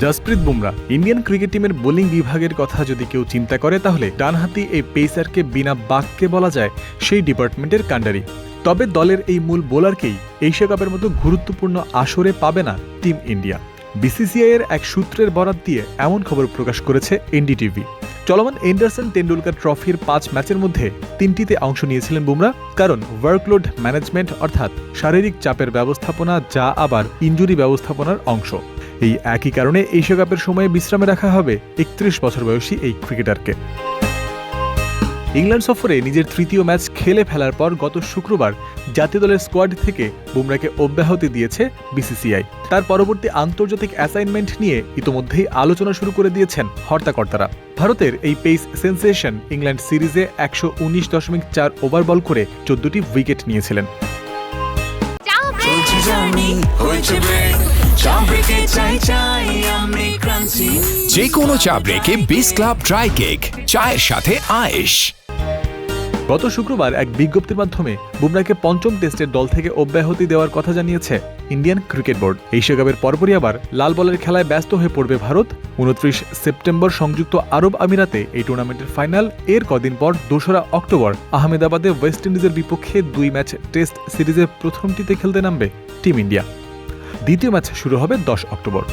Jasprit Bumrah, Indian cricket টিমের bowling বিভাগের কথা যদি কেউ চিন্তা করে, তাহলে ডানহাতি এই পেসারকে বিনা বাক্যে বলা যায় সেই ডিপার্টমেন্টের কাণ্ডারি। তবে দলের এই মূল বোলারকেই এশিয়া কাপের মতো গুরুত্বপূর্ণ আসরে পাবে না টিম ইন্ডিয়া। বিসিসিআই এর এক সূত্রের বরাত দিয়ে এমন খবর প্রকাশ করেছে এনডিটিভি। চলমান এন্ডারসন টেন্ডুলকার ট্রফির পাঁচ ম্যাচের মধ্যে তিনটিতে অংশ নিয়েছিলেন বুমরা, কারণ ওয়ার্কলোড ম্যানেজমেন্ট অর্থাৎ শারীরিক চাপের ব্যবস্থাপনা, যা আবার ইঞ্জুরি ব্যবস্থাপনার অংশ। এই একই কারণে এশিয়া কাপের সময়ে বিশ্রামে রাখা হবে একত্রিশ বছর বয়সী এই ক্রিকেটারকে। ইংল্যান্ড সফরে নিজের তৃতীয় ম্যাচ খেলে ফেলার পর গত শুক্রবার জাতীয় দলের স্কোয়াড থেকে বুমরাকে অব্যাহতি দিয়েছে বিসিসিআই। তার পরবর্তী আন্তর্জাতিক অ্যাসাইনমেন্ট নিয়ে ইতোমধ্যেই আলোচনা শুরু করে দিয়েছেন হর্তাকর্তারা। ভারতের এই পেস সেন্সেশন ইংল্যান্ড সিরিজে একশো উনিশ দশমিক চার ওভার বল করে চোদ্দটি উইকেট নিয়েছিলেন। যে কোনো চা ব্রেকে বিস ক্লাব ড্রাই কেক চায়ের সাথে আয়েশ। গত শুক্রবার এক বিজ্ঞপ্তির মাধ্যমে বুমরাকে পঞ্চম টেস্টের দল থেকে অব্যাহতি দেওয়ার কথা জানিয়েছে ইন্ডিয়ান ক্রিকেট বোর্ড। এশিয়া কাপের পরপরই আবার লাল বলের খেলায় ব্যস্ত হয়ে পড়বে ভারত। উনত্রিশ সেপ্টেম্বর সংযুক্ত আরব আমিরাতে এই টুর্নামেন্টের ফাইনাল। এর কদিন পর দোসরা অক্টোবর আহমেদাবাদে ওয়েস্ট ইন্ডিজের বিপক্ষে দুই ম্যাচ টেস্ট সিরিজের প্রথমটিতে খেলতে নামবে টিম ইন্ডিয়া। দ্বিতীয় ম্যাচ শুরু হবে দশ অক্টোবর।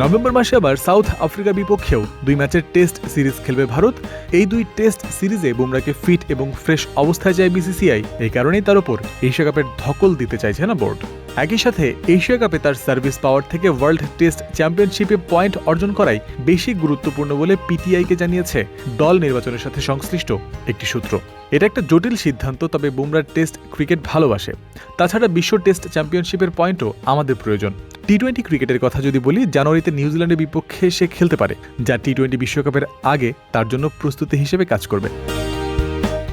নভেম্বর মাসে আবার সাউথ আফ্রিকার বিপক্ষেও দুই ম্যাচের টেস্ট সিরিজ খেলবে ভারত। এই দুই টেস্ট সিরিজে বুমরাকে ফিট এবং ফ্রেশ অবস্থায় যায় বিসিসিআই। এই কারণেই তার উপর এশিয়া কাপের ধকল দিতে চাইছে না বোর্ড। একই সাথে এশিয়া কাপে তার সার্ভিস পাওয়ার থেকে ওয়ার্ল্ড টেস্ট চ্যাম্পিয়নশিপে পয়েন্ট অর্জন করাই বেশি গুরুত্বপূর্ণ বলে পিটিআইকে জানিয়েছে দল নির্বাচনের সাথে সংশ্লিষ্ট একটি সূত্র। এটা একটা জটিল সিদ্ধান্ত, তবে বুমরার টেস্ট ক্রিকেট ভালোবাসে। তাছাড়া বিশ্ব টেস্ট চ্যাম্পিয়নশিপের পয়েন্টও আমাদের প্রয়োজন। টি টোয়েন্টি ক্রিকেটের কথা যদি বলি, জানুয়ারিতে নিউজিল্যান্ডের বিপক্ষে সে খেলতে পারে, যা টি টোয়েন্টি বিশ্বকাপের আগে তার জন্য প্রস্তুতি হিসেবে কাজ করবে।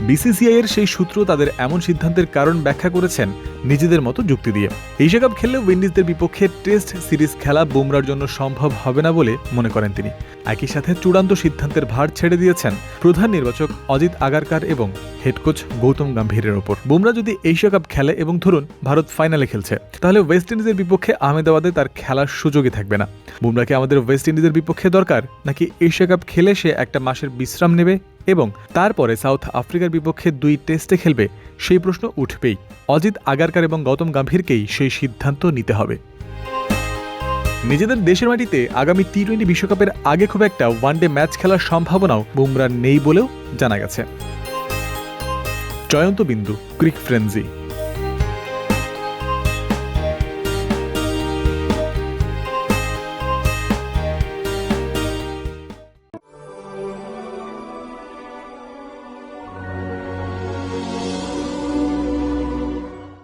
বিসিসিআই এর সেই সূত্র তাদের এমন সিদ্ধান্তের কারণ ব্যাখ্যা করেছেন নিজেদের মতো যুক্তি দিয়ে। এশিয়া কাপ খেললে উইন্ডিজদের বিপক্ষে টেস্ট সিরিজ খেলা বুমরার জন্য সম্ভব হবে না বলে মনে করেন তিনি। একই সাথে চূড়ান্ত সিদ্ধান্তের ভার ছেড়ে দিয়েছেন প্রধান নির্বাচক অজিত আগারকার এবং হেড কোচ গৌতম গম্ভীরের ওপর। বুমরা যদি এশিয়া কাপ খেলে এবং ধরুন ভারত ফাইনালে খেলছে, তাহলে ওয়েস্ট ইন্ডিজের বিপক্ষে আহমেদাবাদে তার খেলার সুযোগই থাকবে না। বুমরাকে আমাদের ওয়েস্ট ইন্ডিজের বিপক্ষে দরকার, নাকি এশিয়া কাপ খেলে সে একটা মাসের বিশ্রাম নেবে এবং তারপরে সাউথ আফ্রিকার বিপক্ষে দুই টেস্টে খেলবে? সেই প্রশ্ন উঠবেই। অজিত আগারকার এবং গৌতম গাম্ভীরকেই সেই সিদ্ধান্ত নিতে হবে। নিজেদের দেশের মাটিতে আগামী টি টোয়েন্টি বিশ্বকাপের আগে খুব একটা ওয়ানডে ম্যাচ খেলার সম্ভাবনাও বুমরার নেই বলেও জানা গেছে। জয়ন্ত বিন্দু, ক্রিক ফ্রেন্সি